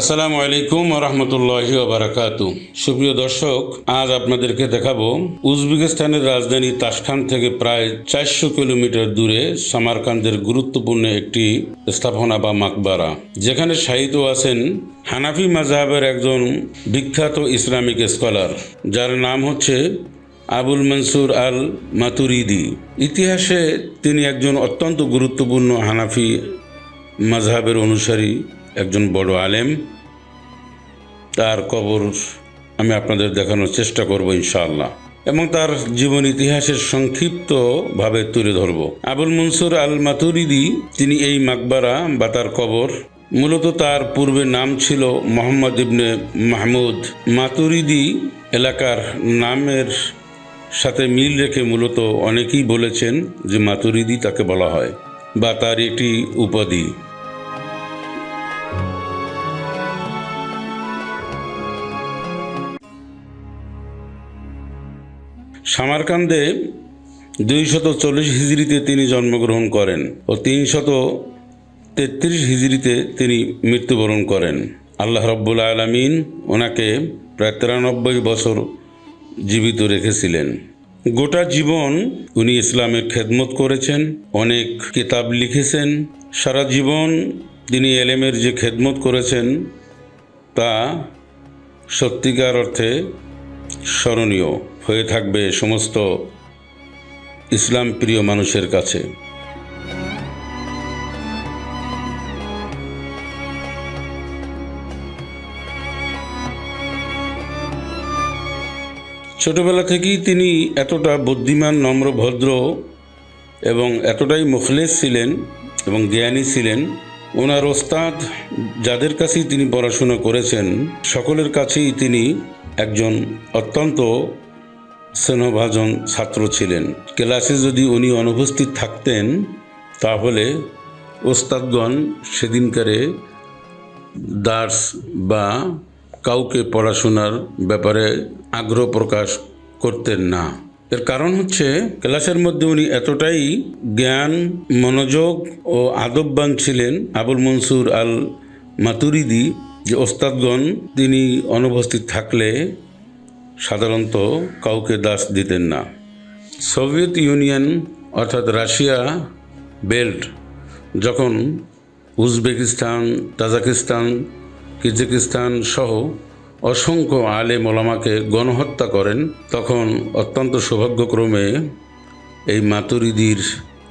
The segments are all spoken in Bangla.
আসসালামু আলাইকুম রহমতুল্লাহি বারাকাত সুপ্রিয় দর্শক, আজ আপনাদেরকে দেখাবো উজবেকিস্তানের রাজধানী তাসখান থেকে প্রায় চারশো কিলোমিটার দূরে সামারকান্দের গুরুত্বপূর্ণ একটি স্থাপনা বা মাকবারা, যেখানে শাহিদ আছেন হানাফি মাজাহের একজন বিখ্যাত ইসলামিক স্কলার, যার নাম হচ্ছে আবুল মনসুর আল মাতুরিদি। ইতিহাসে তিনি একজন অত্যন্ত গুরুত্বপূর্ণ হানাফি মাঝহাবের অনুসারী। একজন বড় আলেম। তার কবর আমি আপনাদের দেখানোর চেষ্টা করব ইনশাআল্লাহ। এবং তার জীবন ইতিহাসের সংক্ষিপ্তভাবে তুলে ধরব। আবুল মনসুর আল মাতুরিদি তিনি এই মাকবারা বা তার কবর, মূলত তার পূর্বে নাম ছিল মোহাম্মদ ইবনে মাহমুদ। মাতুরিদি এলাকার নামের সাথে মিল রেখে মূলত অনেকেই বলেছেন যে মাতুরিদি তাকে বলা হয়, বা তার একটি উপাধি। সামারকান্দে দুইশত চল্লিশ হিজড়িতে তিনি জন্মগ্রহণ করেন ও তিনশত তেত্রিশ হিজড়িতে তিনি মৃত্যুবরণ করেন। আল্লাহ রব্বুল আলমিন ওনাকে প্রায় তিরানব্বই বছর জীবিত রেখেছিলেন। গোটা জীবন উনি ইসলামের খেদমত করেছেন, অনেক কিতাব লিখেছেন, সারা জীবন তিনি এলেমের যে খেদমত করেছেন তা সত্যিকার অর্থে স্মরণীয় হয়ে থাকবে সমস্ত ইসলাম প্রিয় মানুষের কাছে। ছোটবেলা থেকেই তিনি এতটা বুদ্ধিমান, নম্র, ভদ্র এবং এতটাই মুখলেস ছিলেন এবং জ্ঞানী ছিলেন। ওনার ওস্তাদ যাদের কাছেই তিনি পড়াশোনা করেছেন, সকলের কাছেই তিনি একজন অত্যন্ত স্নেহভাজন ছাত্র ছিলেন। ক্লাসে যদি উনি অনুপস্থিত থাকতেন, তাহলে ওস্তাদগণ সেদিনকারে দার্স বা কাউকে পড়াশোনার ব্যাপারে আগ্রহ প্রকাশ করতেন না। এর কারণ হচ্ছে, ক্লাসের মধ্যে উনি এতটাই জ্ঞান, মনোযোগ ও আদববান ছিলেন। আবুল মনসুর আল মাতুরিদি যে ওস্তাদগণ তিনি অনুপস্থিত থাকলে সাধারণত কাউকে দাস দিতেন না। সোভিয়েত ইউনিয়ন অর্থাৎ রাশিয়া বেল্ট যখন উজবেকিস্তান, তাজাকিস্তান কিরজিকিস্তান সহ অসংখ্য আলে মোলামাকে গণহত্যা করেন, তখন অত্যন্ত সৌভাগ্যক্রমে এই মাতুরিদির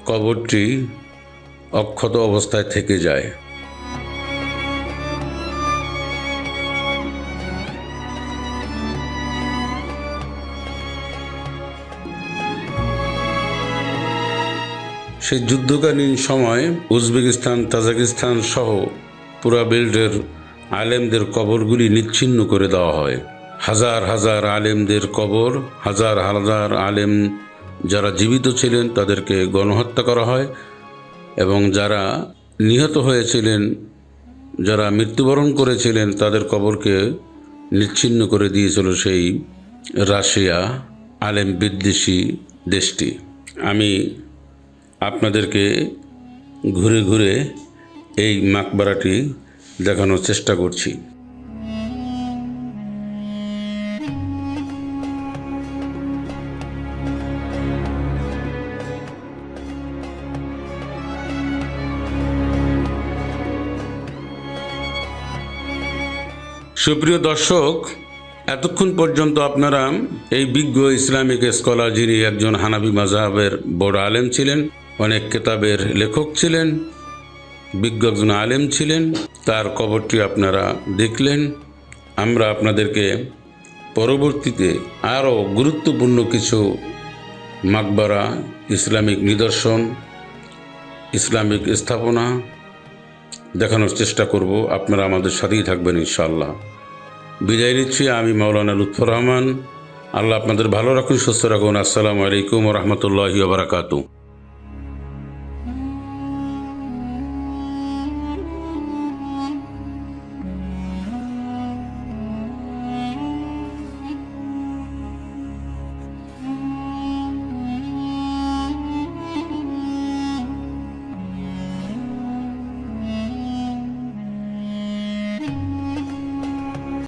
কবরটি অক্ষত অবস্থায় থেকে যায়। সেই যুদ্ধকালীন সময় উজবেকিস্তান, তাজাকিস্তান সহ পুরা বেল্টের আলেমদের কবরগুলি নিচ্ছিন্ন করে দেওয়া হয়। হাজার হাজার আলেমদের কবর, হাজার হাজার আলেম যারা জীবিত ছিলেন তাদেরকে গণহত্যা করা হয় এবং যারা নিহত হয়েছিলেন, যারা মৃত্যুবরণ করেছিলেন তাদের কবরকে নিচ্ছিন্ন করে দিয়েছিল সেই রাশিয়া আলেম বিদ্বেষী দেশটি। আমি আপনাদেরকে ঘুরে ঘুরে এই মাকবারাটি দেখানোর চেষ্টা করছি। সুপ্রিয় দর্শক, এতক্ষণ পর্যন্ত আপনারা এই বিজ্ঞ ইসলামিক স্কলার যিনি একজন হানাবি মাজাহের বড় আলেম ছিলেন অনেক কেতাবের লেখক ছিলেন, বিজ্ঞ একজন আলেম ছিলেন, তার কবরটি আপনারা দেখলেন। আমরা আপনাদেরকে পরবর্তীতে আরও গুরুত্বপূর্ণ কিছু মাকবারা, ইসলামিক নিদর্শন, ইসলামিক স্থাপনা দেখানোর চেষ্টা করব। আপনারা আমাদের সাথেই থাকবেন ইনশাল্লাহ বিদায় নিচ্ছি, আমি মাওলানা লুৎফর রহমান। আল্লাহ আপনাদের ভালো রাখুন, সুস্থ রাখুন। আসসালামু আলাইকুম রহমতুল্লাহি বারাকাতু